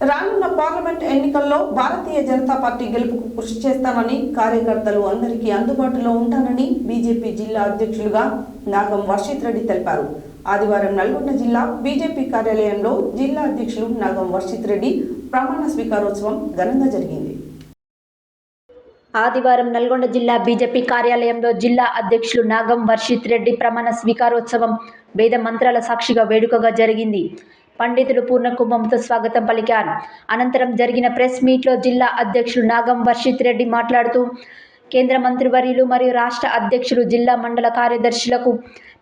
రానున్న పార్లమెంట్ ఎన్నికల్లో భారతీయ జనతా పార్టీ గెలుపుకు కృషి చేస్తానని కార్యకర్తలు అందరికీ అందుబాటులో ఉంటానని బీజేపీ జిల్లా అధ్యక్షులుగా నాగం వర్షిత్ రెడ్డి తెలిపారు. ఆదివారం నల్గొండ జిల్లా బీజేపీ కార్యాలయంలో జిల్లా అధ్యక్షులు నాగం వర్షిత్ రెడ్డి ప్రమాణ స్వీకారోత్సవం ఘనంగా జరిగింది. ఆదివారం నల్గొండ జిల్లా బీజేపీ కార్యాలయంలో జిల్లా అధ్యక్షులు నాగం వర్షిత్ రెడ్డి ప్రమాణ స్వీకారోత్సవం వేద మంత్రాల సాక్షిగా వేడుకగా జరిగింది. పండితులు పూర్ణకుంభంతో స్వాగతం పలికారు. అనంతరం జరిగిన ప్రెస్ మీట్లో జిల్లా అధ్యక్షులు నాగం వర్షిత్ రెడ్డి మాట్లాడుతూ కేంద్ర మంత్రివర్యులు మరియు రాష్ట్ర అధ్యక్షులు జిల్లా మండల కార్యదర్శులకు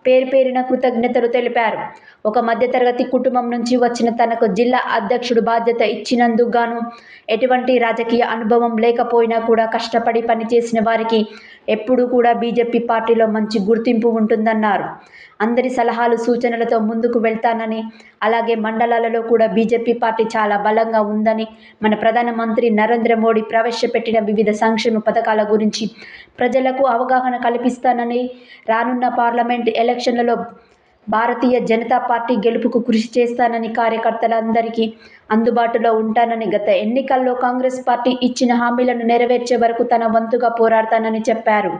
పేరు పేరిన కృతజ్ఞతలు తెలిపారు. ఒక మధ్యతరగతి కుటుంబం నుంచి వచ్చిన తనకు జిల్లా అధ్యక్షుడు బాధ్యత ఇచ్చినందుకు గాను ఎటువంటి రాజకీయ అనుభవం లేకపోయినా కూడా కష్టపడి పనిచేసిన వారికి ఎప్పుడూ కూడా బీజేపీ పార్టీలో మంచి గుర్తింపు ఉంటుందన్నారు. అందరి సలహాలు సూచనలతో ముందుకు వెళ్తానని అలాగే మండలాలలో కూడా బీజేపీ పార్టీ చాలా బలంగా ఉందని మన ప్రధానమంత్రి నరేంద్ర మోడీ ప్రవేశపెట్టిన వివిధ సంక్షేమ పథకాల గురించి ప్రజలకు అవగాహన కల్పిస్తానని రానున్న పార్లమెంట్ ఎలక్షన్లలో భారతీయ జనతా పార్టీ గెలుపుకు కృషి చేస్తానని కార్యకర్తలందరికీ అందుబాటులో ఉంటానని గత ఎన్నికల్లో కాంగ్రెస్ పార్టీ ఇచ్చిన హామీలను నెరవేర్చే వరకు తన వంతుగా పోరాడతానని చెప్పారు.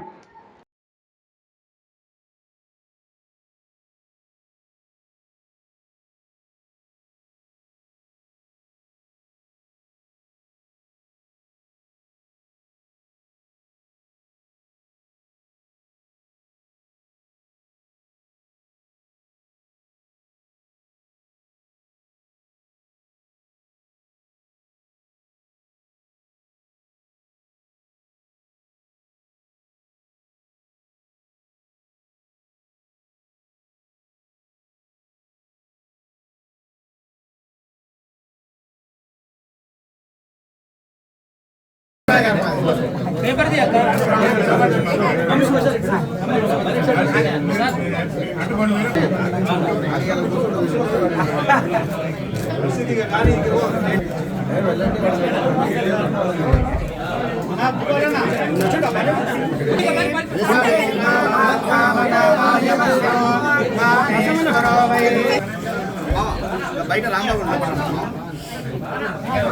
బయట రాంబాబు రాంబాబు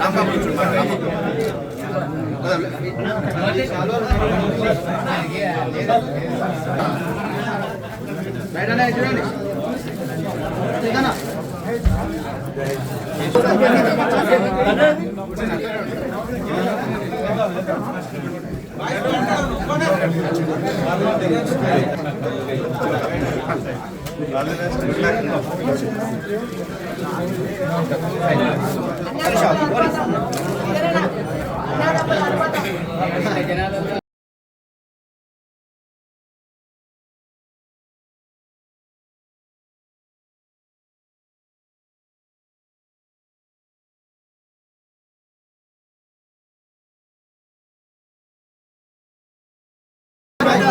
రాంబాబు. చూడండి. ఇదనా?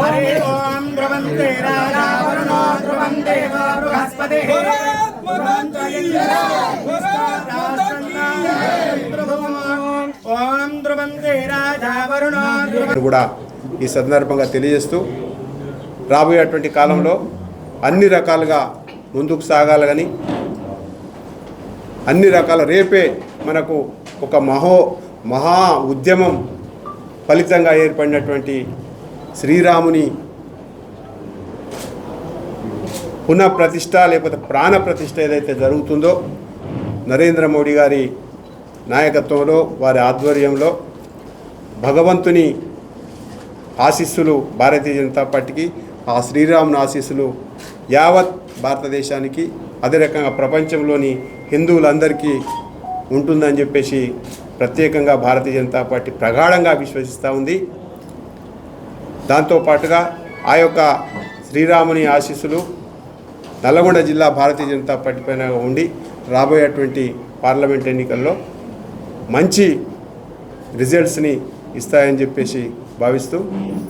हरि ओम ध्रुवन्ते राजा वरुणो ध्रुवं देवो बृहस्पतिः ఓం ధ్రువంతే రాజా వరుణో ధ్రువం అని కూడా ఈ సందర్భంగా తెలియజేస్తూ రాబోయేటువంటి కాలంలో అన్ని రకాలుగా ముందుకు సాగాలని అన్ని రకాల రేపే మనకు ఒక మహో మహా ఉద్యమం ఫలితంగా ఏర్పడినటువంటి శ్రీరాముని పునఃప్రతిష్ట లేకపోతే ప్రాణ ప్రతిష్ట ఏదైతే జరుగుతుందో నరేంద్ర మోడీ గారి నాయకత్వంలో వారి ఆధ్వర్యంలో భగవంతుని ఆశీస్సులు భారతీయ జనతా పార్టీకి ఆ శ్రీరాముని ఆశీస్సులు యావత్ భారతదేశానికి అదే రకంగా ప్రపంచంలోని హిందువులందరికీ ఉంటుందని చెప్పేసి ప్రత్యేకంగా భారతీయ జనతా పార్టీ ప్రగాఢంగా విశ్వసిస్తూ ఉంది. దాంతోపాటుగా ఆ యొక్క శ్రీరాముని ఆశీస్సులు నల్లగొండ జిల్లా భారతీయ జనతా పార్టీ పైన ఉండి రాబోయేటువంటి పార్లమెంట్ ఎన్నికల్లో మంచి రిజల్ట్స్ని ఇస్తాయని చెప్పేసి భావిస్తూ